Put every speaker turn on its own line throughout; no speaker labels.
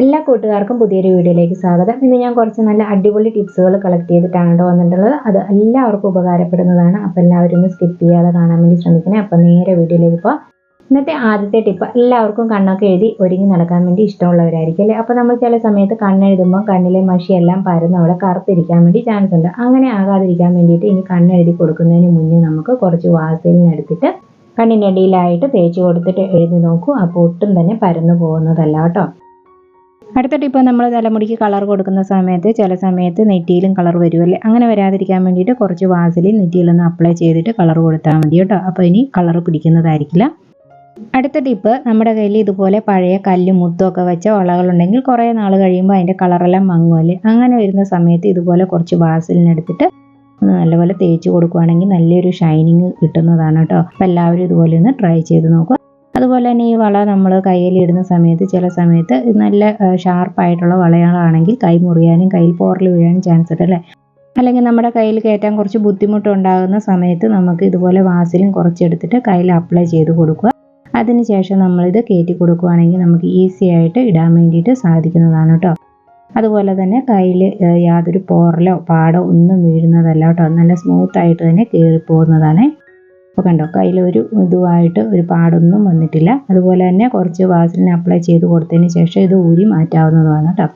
എല്ലാ കൂട്ടുകാർക്കും പുതിയൊരു വീഡിയോയിലേക്ക് സ്വാഗതം. ഇന്ന് ഞാൻ കുറച്ച് നല്ല അടിപൊളി ടിപ്സുകൾ കളക്ട് ചെയ്തിട്ടാണ് കേട്ടോ വന്നിട്ടുള്ളത്. അത് എല്ലാവർക്കും ഉപകാരപ്പെടുന്നതാണ്. അപ്പോൾ എല്ലാവരും ഒന്ന് സ്കിപ്പ് ചെയ്യാതെ കാണാൻ വേണ്ടി ശ്രമിക്കണേ. അപ്പോൾ നേരെ വീഡിയോയിലേക്ക് പോവാം. ഇന്നത്തെ ആദ്യത്തെ ടിപ്പ് എല്ലാവർക്കും കണ്ണൊക്കെ എഴുതി ഒരുങ്ങി നടക്കാൻ വേണ്ടി ഇഷ്ടമുള്ളവരായിരിക്കും അല്ലേ? അപ്പോൾ നമ്മൾ ചില സമയത്ത് കണ്ണെഴുതുമ്പോൾ കണ്ണിലെ മഷിയെല്ലാം പരന്ന് അവിടെ കറുത്തിരിക്കാൻ വേണ്ടി ചാൻസ് ഉണ്ട്. അങ്ങനെ ആകാതിരിക്കാൻ വേണ്ടിയിട്ട് ഇനി കണ്ണെഴുതി കൊടുക്കുന്നതിന് മുന്നേ നമുക്ക് കുറച്ച് വാസലിനെടുത്തിട്ട് കണ്ണിനടിയിലായിട്ട് തേച്ച് കൊടുത്തിട്ട് എഴുതി നോക്കൂ. അപ്പോൾ ഒട്ടും തന്നെ പരന്നു പോകുന്നതല്ല കേട്ടോ. അടുത്ത ടിപ്പ് നമ്മൾ തലമുടിക്ക് കളർ കൊടുക്കുന്ന സമയത്ത് ചില സമയത്ത് നെറ്റിയിലും കളർ വരുമല്ലേ അങ്ങനെ വരാതിരിക്കാൻ വേണ്ടിയിട്ട് കുറച്ച് വാസലിൽ നെറ്റിയിലൊന്ന് അപ്ലൈ ചെയ്തിട്ട് കളർ കൊടുത്താൽ മതി കേട്ടോ. അപ്പോൾ ഇനി കളർ പിടിക്കുന്നതായിരിക്കില്ല. അടുത്ത ടിപ്പ് നമ്മുടെ കയ്യിൽ ഇതുപോലെ പഴയ കല്ല് മുത്തുമൊക്കെ വെച്ച വളകളുണ്ടെങ്കിൽ കുറേ നാൾ കഴിയുമ്പോൾ അതിന്റെ കളറെല്ലാം മങ്ങുമല്ലേ അങ്ങനെ വരുന്ന സമയത്ത് ഇതുപോലെ കുറച്ച് വാസലിനെടുത്തിട്ട് ഒന്ന് നല്ലപോലെ തേച്ച് കൊടുക്കുകയാണെങ്കിൽ നല്ലൊരു ഷൈനിങ് കിട്ടുന്നതാണ് കേട്ടോ. അപ്പോൾ എല്ലാവരും ഇതുപോലെ ഒന്ന് ട്രൈ ചെയ്ത് നോക്കുക. അതുപോലെ തന്നെ ഈ വള നമ്മൾ കയ്യിൽ ഇടുന്ന സമയത്ത് ചില സമയത്ത് നല്ല ഷാർപ്പായിട്ടുള്ള വളകളാണെങ്കിൽ കൈ മുറിയാനും കയ്യിൽ പോറൽ വീഴാനും ചാൻസ് ഉണ്ട് അല്ലേ? അല്ലെങ്കിൽ നമ്മുടെ കയ്യിൽ കയറ്റാൻ കുറച്ച് ബുദ്ധിമുട്ടുണ്ടാകുന്ന സമയത്ത് നമുക്ക് ഇതുപോലെ വാസിലും കുറച്ചെടുത്തിട്ട് കയ്യിൽ അപ്ലൈ ചെയ്ത് കൊടുക്കുക. അതിനുശേഷം നമ്മളിത് കയറ്റി കൊടുക്കുകയാണെങ്കിൽ നമുക്ക് ഈസി ആയിട്ട് ഇടാൻ വേണ്ടിയിട്ട് സാധിക്കുന്നതാണ് കേട്ടോ. അതുപോലെ തന്നെ കയ്യിൽ യാതൊരു പോറലോ പാടോ ഒന്നും വീഴുന്നതല്ല കേട്ടോ. നല്ല സ്മൂത്ത് ആയിട്ട് തന്നെ കയറി പോകുന്നതാണ് അപ്പോൾ കണ്ടോ കയ്യിൽ ഒരു ഇതുമായിട്ട് ഒരു പാടൊന്നും വന്നിട്ടില്ല. അതുപോലെ തന്നെ കുറച്ച് വാസലിന് അപ്ലൈ ചെയ്ത് കൊടുത്തതിന് ശേഷം ഇത് ഊരി മാറ്റാവുന്നതാണ് കേട്ടോ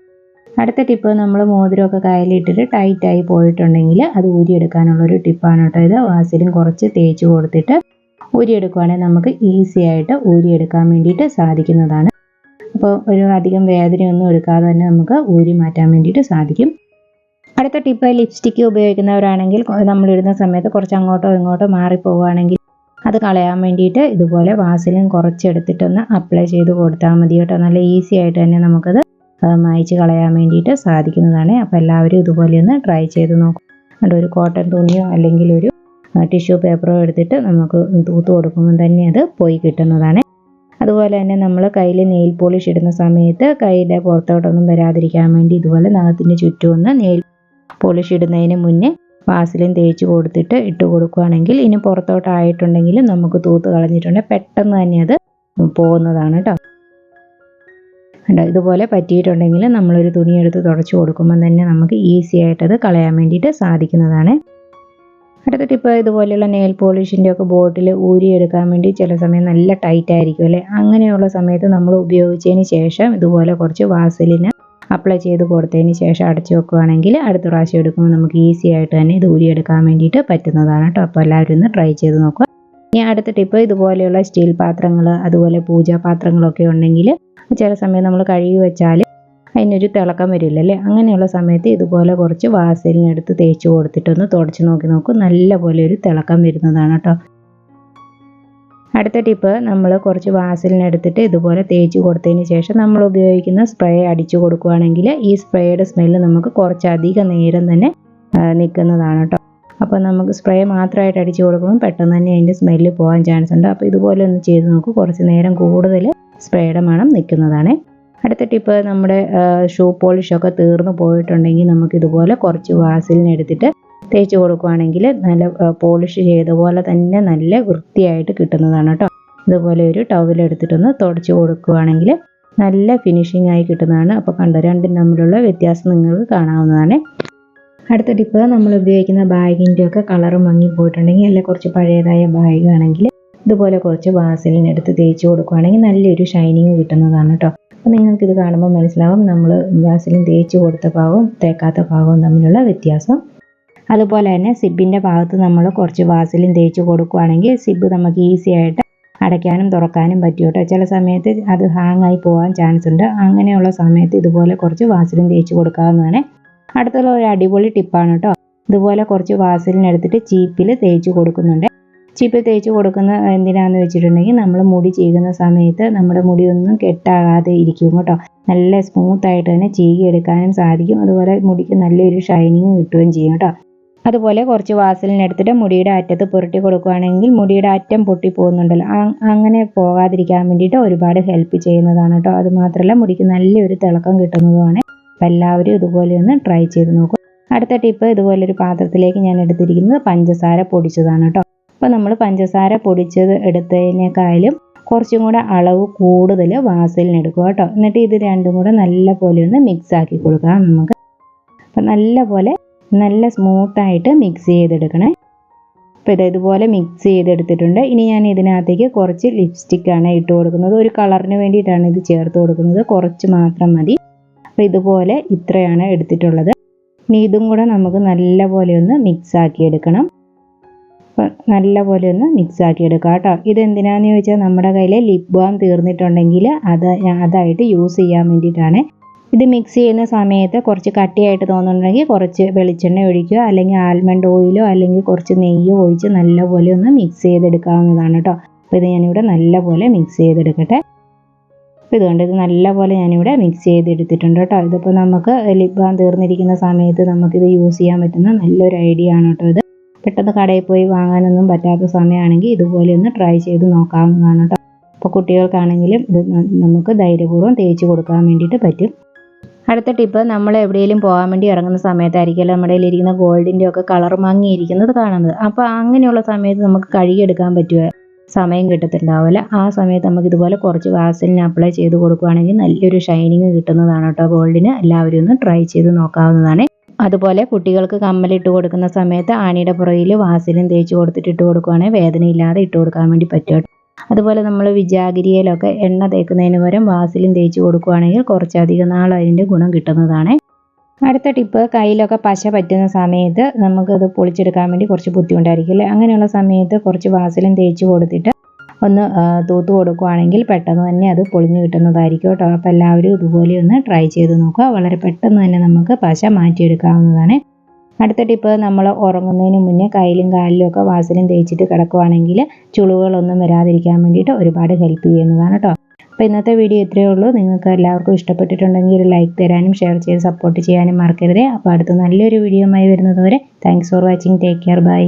അടുത്ത ടിപ്പ് നമ്മൾ മോതിരമൊക്കെ കയ്യിലിട്ടിട്ട് ടൈറ്റായി പോയിട്ടുണ്ടെങ്കിൽ അത് ഊരിയെടുക്കാനുള്ളൊരു ടിപ്പാണ് കേട്ടോ ഇത്. വാസലിൻ കുറച്ച് തേച്ച് കൊടുത്തിട്ട് ഊരിയെടുക്കുവാണെങ്കിൽ നമുക്ക് ഈസി ആയിട്ട് ഊരിയെടുക്കാൻ വേണ്ടിയിട്ട് സാധിക്കുന്നതാണ്. അപ്പോൾ ഒരു അധികം വേദനയൊന്നും എടുക്കാതെ തന്നെ നമുക്ക് ഊരി മാറ്റാൻ വേണ്ടിയിട്ട് സാധിക്കും. അടുത്ത ടിപ്പ് ലിപ്സ്റ്റിക്ക് ഉപയോഗിക്കുന്നവരാണെങ്കിൽ നമ്മൾ നമ്മളിടുന്ന സമയത്ത് കുറച്ച് അങ്ങോട്ടോ ഇങ്ങോട്ടോ മാറിപ്പോവുകയാണെങ്കിൽ അത് കളയാൻ വേണ്ടിയിട്ട് ഇതുപോലെ വാസിലും കുറച്ചെടുത്തിട്ടൊന്ന് അപ്ലൈ ചെയ്ത് കൊടുത്താൽ മതി കേട്ടോ. നല്ല ഈസി ആയിട്ട് തന്നെ നമുക്കത് മായ്ച്ച് കളയാൻ വേണ്ടിയിട്ട് സാധിക്കുന്നതാണ്. അപ്പോൾ എല്ലാവരും ഇതുപോലെ ഒന്ന് ട്രൈ ചെയ്ത് നോക്കും. അതുകൊണ്ട് ഒരു കോട്ടൺ തുണിയോ അല്ലെങ്കിൽ ഒരു ടിഷ്യൂ പേപ്പറോ എടുത്തിട്ട് നമുക്ക് തൂത്ത് കൊടുക്കുമ്പോൾ തന്നെ അത് പോയി കിട്ടുന്നതാണ്. അതുപോലെ തന്നെ നമ്മൾ കയ്യിൽ നെയിൽ പോളിഷ് ഇടുന്ന സമയത്ത് കൈയുടെ പുറത്തോട്ടൊന്നും വരാതിരിക്കാൻ വേണ്ടി ഇതുപോലെ നഖത്തിന്റെ ചുറ്റും ഒന്ന് നെയിൽ പോളിഷ് ഇടുന്നതിന് മുന്നേ വാസലിൻ തേച്ച് കൊടുത്തിട്ട് ഇട്ട് കൊടുക്കുകയാണെങ്കിൽ ഇനി പുറത്തോട്ടായിട്ടുണ്ടെങ്കിൽ നമുക്ക് തൂത്ത് കളഞ്ഞിട്ടുണ്ടെങ്കിൽ പെട്ടെന്ന് തന്നെ അത് പോകുന്നതാണ് കേട്ടോ കണ്ടോ? ഇതുപോലെ പറ്റിയിട്ടുണ്ടെങ്കിൽ നമ്മളൊരു തുണി എടുത്ത് തുടച്ച് കൊടുക്കുമ്പോൾ തന്നെ നമുക്ക് ഈസി ആയിട്ട് അത് കളയാൻ വേണ്ടിയിട്ട് സാധിക്കുന്നതാണ്. അടുത്ത ടിപ്പ് ഇതുപോലെയുള്ള നെയിൽ പോളിഷിന്റെ ഒക്കെ ബോട്ടിൽ ഊരിയെടുക്കാൻ വേണ്ടി ചില സമയം നല്ല ടൈറ്റ് ആയിരിക്കും അല്ലേ? അങ്ങനെയുള്ള സമയത്ത് നമ്മൾ ഉപയോഗിച്ചതിന് ശേഷം ഇതുപോലെ കുറച്ച് വാസലിന് അപ്ലൈ ചെയ്ത് കൊടുത്തതിന് ശേഷം അടച്ചു വെക്കുകയാണെങ്കിൽ അടുത്ത പ്രാവശ്യം എടുക്കുമ്പോൾ നമുക്ക് ഈസി ആയിട്ട് തന്നെ ഇത് ഊരിയെടുക്കാൻ വേണ്ടിയിട്ട് പറ്റുന്നതാണ് കേട്ടോ. അപ്പോൾ എല്ലാവരും ഒന്ന് ട്രൈ ചെയ്ത് നോക്കുക. ഇനി അടുത്ത ടിപ്പ് ഇതുപോലെയുള്ള സ്റ്റീൽ പാത്രങ്ങൾ അതുപോലെ പൂജാ പാത്രങ്ങളൊക്കെ ഉണ്ടെങ്കിൽ ചില സമയം നമ്മൾ കഴുകി വെച്ചാൽ അതിനൊരു തിളക്കം വരില്ല അല്ലേ? അങ്ങനെയുള്ള സമയത്ത് ഇതുപോലെ കുറച്ച് വാസലിനെടുത്ത് തേച്ച് കൊടുത്തിട്ടൊന്ന് തുടച്ച് നോക്കി നോക്കും. നല്ല പോലെ ഒരു തിളക്കം വരുന്നതാണ് കേട്ടോ. അടുത്ത ടിപ്പ് നമ്മൾ കുറച്ച് വാസലിൻ എടുത്തിട്ട് ഇതുപോലെ തേച്ച് കൊടുത്തതിന് ശേഷം നമ്മൾ ഉപയോഗിക്കുന്ന സ്പ്രേ അടിച്ചു കൊടുക്കുകയാണെങ്കിൽ ഈ സ്പ്രേയുടെ സ്മെല്ല് നമുക്ക് കുറച്ചധികം നേരം തന്നെ നിൽക്കുന്നതാണ് കേട്ടോ അപ്പോൾ നമുക്ക് സ്പ്രേ മാത്രമായിട്ട് അടിച്ചു കൊടുക്കുമ്പോൾ പെട്ടെന്ന് തന്നെ അതിന്റെ സ്മെല്ല് പോകാൻ ചാൻസ് ഉണ്ട്. അപ്പോൾ ഇതുപോലെ ഒന്ന് ചെയ്ത് നോക്കും. കുറച്ച് നേരം കൂടുതൽ സ്പ്രേയുടെ മണം നിൽക്കുന്നതാണ്. അടുത്ത ടിപ്പ് നമ്മുടെ ഷൂ പോളിഷൊക്കെ തീർന്നു പോയിട്ടുണ്ടെങ്കിൽ നമുക്ക് ഇതുപോലെ കുറച്ച് വാസലിന് എടുത്തിട്ട് തേച്ച് കൊടുക്കുകയാണെങ്കിൽ നല്ല പോളിഷ് ചെയ്ത പോലെ തന്നെ നല്ല വൃത്തിയായിട്ട് കിട്ടുന്നതാണ് കേട്ടോ ഇതുപോലെ ഒരു ടവലെടുത്തിട്ടൊന്ന് തുടച്ച് കൊടുക്കുകയാണെങ്കിൽ നല്ല ഫിനിഷിംഗ് ആയി കിട്ടുന്നതാണ്. അപ്പോൾ കണ്ടോ രണ്ടും തമ്മിലുള്ള വ്യത്യാസം നിങ്ങൾക്ക് കാണാവുന്നതാണ്. അടുത്ത ടിപ്പ് നമ്മൾ ഉപയോഗിക്കുന്ന ബാഗിന്റെ ഒക്കെ കളർ മങ്ങി പോയിട്ടുണ്ടെങ്കിൽ അല്ലെങ്കിൽ കുറച്ച് പഴയതായ ബാഗ് ആണെങ്കിൽ ഇതുപോലെ കുറച്ച് വാസലിൻ എടുത്ത് തേച്ച് കൊടുക്കുകയാണെങ്കിൽ നല്ലൊരു ഷൈനിങ് കിട്ടുന്നതാണ് കേട്ടോ അപ്പോൾ നിങ്ങൾക്ക് ഇത് കാണുമ്പോൾ മനസ്സിലാവും നമ്മൾ വാസലിൻ തേച്ച് കൊടുത്ത ഭാഗവും തേക്കാത്ത ഭാഗവും തമ്മിലുള്ള വ്യത്യാസം അതുപോലെ തന്നെ സിബിന്റെ ഭാഗത്ത് നമ്മൾ കുറച്ച് വാസലിൻ തേച്ച് കൊടുക്കുകയാണെങ്കിൽ സിബ് നമുക്ക് ഈസി ആയിട്ട് അടയ്ക്കാനും തുറക്കാനും പറ്റും കേട്ടോ. ചില സമയത്ത് അത് ഹാങ് ആയി പോകാൻ ചാൻസ് ഉണ്ട്. അങ്ങനെയുള്ള സമയത്ത് ഇതുപോലെ കുറച്ച് വാസലിൻ തേച്ച് കൊടുക്കാവുന്നതാണ്. അടുത്തുള്ള ഒരു അടിപൊളി ടിപ്പാണ് കേട്ടോ. ഇതുപോലെ കുറച്ച് വാസലിൻ എടുത്തിട്ട് ചീപ്പിൽ തേച്ച് കൊടുക്കുന്നുണ്ട്. ചീപ്പിൽ തേച്ച് കൊടുക്കുന്ന എന്തിനാന്ന് വെച്ചിട്ടുണ്ടെങ്കിൽ നമ്മൾ മുടി ചീകുന്ന സമയത്ത് നമ്മുടെ മുടി ഒന്നും കെട്ടാകാതെ ഇരിക്കും കേട്ടോ. നല്ല സ്മൂത്ത് ആയിട്ട് തന്നെ ചീകി എടുക്കാനും സാധിക്കും. അതുപോലെ മുടിക്ക് നല്ലൊരു ഷൈനിങ് കിട്ടുകയും ചെയ്യും കേട്ടോ. അതുപോലെ കുറച്ച് വാസലിൻ എടുത്തിട്ട് മുടിയുടെ അറ്റത്ത് പുരട്ടി കൊടുക്കുകയാണെങ്കിൽ മുടിയുടെ അറ്റം പൊട്ടി പോകുന്നുണ്ടല്ലോ അങ്ങനെ പോകാതിരിക്കാൻ വേണ്ടിയിട്ട് ഒരുപാട് ഹെൽപ്പ് ചെയ്യുന്നതാണ് കേട്ടോ. അതുമാത്രമല്ല മുടിക്ക് നല്ലൊരു തിളക്കം കിട്ടുന്നതുമാണ്. അപ്പം എല്ലാവരും ഇതുപോലെ ഒന്ന് ട്രൈ ചെയ്ത് നോക്കും. അടുത്ത ടിപ്പ് ഇതുപോലൊരു പാത്രത്തിലേക്ക് ഞാൻ എടുത്തിരിക്കുന്നത് പഞ്ചസാര പൊടിച്ചതാണ് കേട്ടോ. അപ്പോൾ നമ്മൾ പഞ്ചസാര പൊടിച്ചത് എടുത്തതിനേക്കാളും കുറച്ചും കൂടെ അളവ് കൂടുതൽ വാസലിൻ എടുക്കുക കേട്ടോ. എന്നിട്ട് ഇത് രണ്ടും കൂടെ നല്ല പോലെ ഒന്ന് മിക്സ് ആക്കി കൊടുക്കാം നമുക്ക്. അപ്പം നല്ല പോലെ നല്ല സ്മൂത്തായിട്ട് മിക്സ് ചെയ്തെടുക്കണേ. അപ്പോൾ ഇത് ഇതുപോലെ മിക്സ് ചെയ്തെടുത്തിട്ടുണ്ട്. ഇനി ഞാൻ ഇതിനകത്തേക്ക് കുറച്ച് ലിപ്സ്റ്റിക്കാണ് ഇട്ട് കൊടുക്കുന്നത്. ഒരു കളറിന് വേണ്ടിയിട്ടാണ് ഇത് ചേർത്ത് കൊടുക്കുന്നത്. കുറച്ച് മാത്രം മതി. അപ്പോൾ ഇതുപോലെ ഇത്രയാണ് എടുത്തിട്ടുള്ളത്. ഇനി ഇതും കൂടെ നമുക്ക് നല്ല പോലെ ഒന്ന് മിക്സ് ആക്കി എടുക്കണം. അപ്പോൾ നല്ല പോലെ ഒന്ന് മിക്സ് ആക്കി കേട്ടോ. ഇതെന്തിനാന്ന് ചോദിച്ചാൽ നമ്മുടെ കയ്യിൽ ലിപ് ബാം തീർന്നിട്ടുണ്ടെങ്കിൽ അത് അതായിട്ട് യൂസ് ചെയ്യാൻ വേണ്ടിയിട്ടാണ്. ഇത് മിക്സ് ചെയ്യുന്ന സമയത്ത് കുറച്ച് കട്ടിയായിട്ട് തോന്നുന്നുണ്ടെങ്കിൽ കുറച്ച് വെളിച്ചെണ്ണ ഒഴിക്കുക. അല്ലെങ്കിൽ ആൽമണ്ട് ഓയിലോ അല്ലെങ്കിൽ കുറച്ച് നെയ്യോ ഒഴിച്ച് നല്ലപോലെ ഒന്ന് മിക്സ് ചെയ്തെടുക്കാവുന്നതാണ് കേട്ടോ. അപ്പോൾ ഇത് ഞാനിവിടെ നല്ലപോലെ മിക്സ് ചെയ്തെടുക്കട്ടെ. അപ്പോൾ ഇതുകൊണ്ട് ഇത് നല്ലപോലെ ഞാനിവിടെ മിക്സ് ചെയ്തെടുത്തിട്ടുണ്ട് കേട്ടോ. ഇതിപ്പോൾ നമുക്ക് ലിപ് ബാം തീർന്നിരിക്കുന്ന സമയത്ത് നമുക്കിത് യൂസ് ചെയ്യാൻ പറ്റുന്ന നല്ലൊരു ഐഡിയ ആണ് കേട്ടോ ഇത്. പെട്ടെന്ന് കടയിൽ പോയി വാങ്ങാനൊന്നും പറ്റാത്ത സമയമാണെങ്കിൽ ഇതുപോലെ ഒന്ന് ട്രൈ ചെയ്ത് നോക്കാവുന്നതാണ് കേട്ടോ. അപ്പോൾ കുട്ടികൾക്കാണെങ്കിലും ഇത് നമുക്ക് ധൈര്യപൂർവം തേച്ച് കൊടുക്കാൻ വേണ്ടിയിട്ട് പറ്റും. അടുത്ത ടിപ്പ് നമ്മൾ എവിടെയെങ്കിലും പോകാൻ വേണ്ടി ഇറങ്ങുന്ന സമയത്തായിരിക്കുമല്ലോ നമ്മുടെ കയ്യിലിരിക്കുന്ന ഗോൾഡിന്റെ ഒക്കെ കളർ മങ്ങിയിരിക്കുന്നത് കാണുന്നത്. അപ്പോൾ അങ്ങനെയുള്ള സമയത്ത് നമുക്ക് കഴുകിയെടുക്കാൻ പറ്റുക സമയം കിട്ടത്തുണ്ടാവില്ല ആ സമയത്ത് നമുക്ക് ഇതുപോലെ കുറച്ച് വാസലിന് അപ്ലൈ ചെയ്ത് കൊടുക്കുകയാണെങ്കിൽ നല്ലൊരു ഷൈനിങ് കിട്ടുന്നതാണ് കേട്ടോ ഗോൾഡിന് എല്ലാവരും ഒന്ന് ട്രൈ ചെയ്ത് നോക്കാവുന്നതാണ്. അതുപോലെ കുട്ടികൾക്ക് കമ്മലിട്ട് കൊടുക്കുന്ന സമയത്ത് ആണിയുടെ പുറകിൽ വാസലിൻ തേച്ച് കൊടുത്തിട്ട് ഇട്ട് കൊടുക്കുകയാണെങ്കിൽ വേദനയില്ലാതെ ഇട്ട് കൊടുക്കാൻ വേണ്ടി പറ്റും അതുപോലെ നമ്മൾ വിജാഗിരിയിലൊക്കെ എണ്ണ തേക്കുന്നതിന് പകരം വാസലിൻ തേച്ച് കൊടുക്കുകയാണെങ്കിൽ കുറച്ചധികം നാൾ അതിന്റെ ഗുണം കിട്ടുന്നതാണ്. അടുത്ത ടിപ്പ് കയ്യിലൊക്കെ പശ പറ്റുന്ന സമയത്ത് നമുക്കത് പൊളിച്ചെടുക്കാൻ വേണ്ടി കുറച്ച് ബുദ്ധിമുട്ടായിരിക്കും അല്ലേ? അങ്ങനെയുള്ള സമയത്ത് കുറച്ച് വാസലിൻ തേച്ച് കൊടുത്തിട്ട് ഒന്ന് തൂത്ത് കൊടുക്കുകയാണെങ്കിൽ പെട്ടെന്ന് തന്നെ അത് പൊളിഞ്ഞു കിട്ടുന്നതായിരിക്കും കേട്ടോ. അപ്പോൾ എല്ലാവരും ഇതുപോലെ ഒന്ന് ട്രൈ ചെയ്ത് നോക്കുക. വളരെ പെട്ടെന്ന് തന്നെ നമുക്ക് പശ മാറ്റിയെടുക്കാവുന്നതാണ്. അടുത്ത ടിപ്പ് നമ്മൾ ഉറങ്ങുന്നതിന് മുന്നേ കയ്യിലും കാലിലും ഒക്കെ വാസലിൻ തേച്ചിട്ട് കിടക്കുവാണെങ്കിൽ ചുളിവുകളൊന്നും വരാതിരിക്കാൻ വേണ്ടിയിട്ട് ഒരുപാട് ഹെൽപ്പ് ചെയ്യുന്നതാണ് കേട്ടോ അപ്പോൾ ഇന്നത്തെ വീഡിയോ ഇത്രയേ ഉള്ളൂ. നിങ്ങൾക്ക് എല്ലാവർക്കും ഇഷ്ടപ്പെട്ടിട്ടുണ്ടെങ്കിൽ ഒരു ലൈക്ക് തരാനും ഷെയർ ചെയ്ത് സപ്പോർട്ട് ചെയ്യാനും മറക്കരുത്. അപ്പോൾ അടുത്ത നല്ലൊരു വീഡിയോ ആയി വരുന്നതുവരെ thanks for watching take care bye